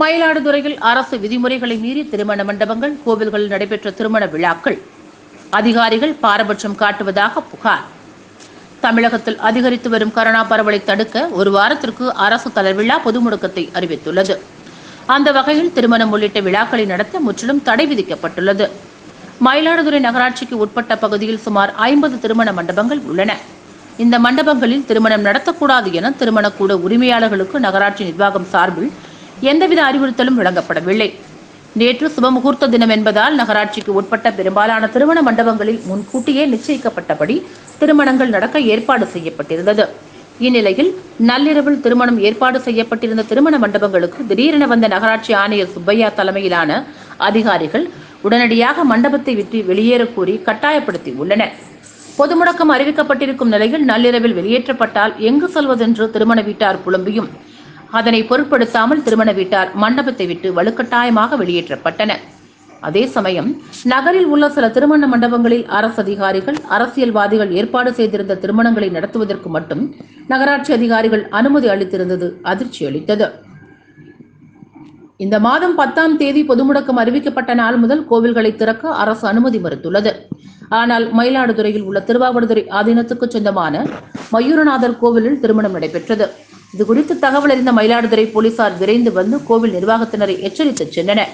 மயிலாடுதுறையில் அரசு விதிமுறைகளை மீறி திருமண மண்டபங்கள் கோவில்களில் நடைபெற்ற திருமண விழாக்கள். அதிகாரிகள் பாரபட்சம் காட்டுவதாக புகார். தமிழகத்தில் அதிகரித்து வரும் கரோனா பரவலை தடுக்க ஒரு வாரத்திற்கு அரசு தளர்விழா பொது முடக்கத்தை அறிவித்துள்ளது. அந்த வகையில் திருமணம் உள்ளிட்ட விழாக்களை நடத்த முற்றிலும் தடை விதிக்கப்பட்டுள்ளது. மயிலாடுதுறை நகராட்சிக்கு உட்பட்ட பகுதியில் சுமார் ஐம்பது திருமண மண்டபங்கள் உள்ளன. இந்த மண்டபங்களில் திருமணம் நடத்தக்கூடாது என திருமணக்கூட உரிமையாளர்களுக்கு நகராட்சி நிர்வாகம் சார்பில் எந்தவித அறிவுறுத்தலும் வழங்கப்படவில்லை. நேற்று சுபமுகூர்த்த தினம் என்பதால் நகராட்சிக்கு உட்பட்ட பெரும்பாலான திருமண மண்டபங்களில் முன்கூட்டியே நிச்சயிக்கப்பட்டபடி திருமணங்கள் நடக்க ஏற்பாடு செய்யப்பட்டிருந்தது. இந்நிலையில் நள்ளிரவில் திருமணம் ஏற்பாடு செய்யப்பட்டிருந்த திருமண மண்டபங்களுக்கு திடீரென வந்த நகராட்சி ஆணையர் சுப்பையா தலைமையிலான அதிகாரிகள் உடனடியாக மண்டபத்தை விட்டு வெளியேறக் கூறி கட்டாயப்படுத்தி உள்ளனர். பொது முடக்கம் அறிவிக்கப்பட்டிருக்கும் நிலையில் நள்ளிரவில் வெளியேற்றப்பட்டால் எங்கு செல்வதென்று திருமண வீட்டார் புலம்பியும். அதனை பொருட்படுத்தாமல் திருமண வீட்டார் மண்டபத்தை விட்டு வலுக்கட்டாயமாக வெளியேற்றப்பட்டனர். அதே சமயம் நகரில் உள்ள சில திருமண மண்டபங்களில் அரசு அதிகாரிகள் அரசியல்வாதிகள் ஏற்பாடு செய்திருந்த திருமணங்களை நடத்துவதற்கு மட்டும் நகராட்சி அதிகாரிகள் அனுமதி அளித்திருந்தது அதிர்ச்சி அளித்தது. இந்த மாதம் பத்தாம் தேதி பொது முடக்கம் அறிவிக்கப்பட்ட நாள் முதல் கோவில்களை திறக்க அரசு அனுமதி மறுத்துள்ளது. ஆனால் மயிலாடுதுறையில் உள்ள திருவாவடுதுறை ஆதீனத்துக்கு சொந்தமான மயூரநாதர் கோவிலில் திருமணம் நடைபெற்றது. இது குறித்து தகவல் அறிந்த மயிலாடுதுறை போலீசார் விரைந்து வந்து கோவில் நிர்வாகத்தினரை எச்சரித்து சென்றனர்.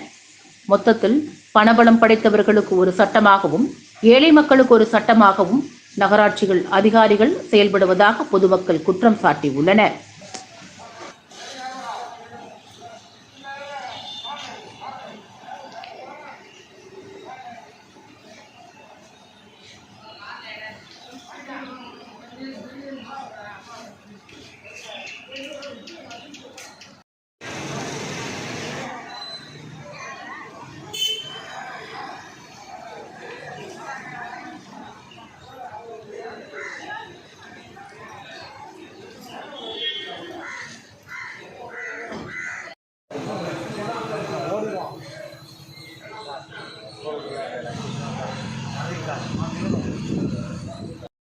மொத்தத்தில் பணபலம் படைத்தவர்களுக்கு ஒரு சட்டமாகவும் ஏழை மக்களுக்கு ஒரு சட்டமாகவும் நகராட்சிகள் அதிகாரிகள் செயல்படுவதாக பொதுமக்கள் குற்றம் சாட்டியுள்ளனர். 何だろう?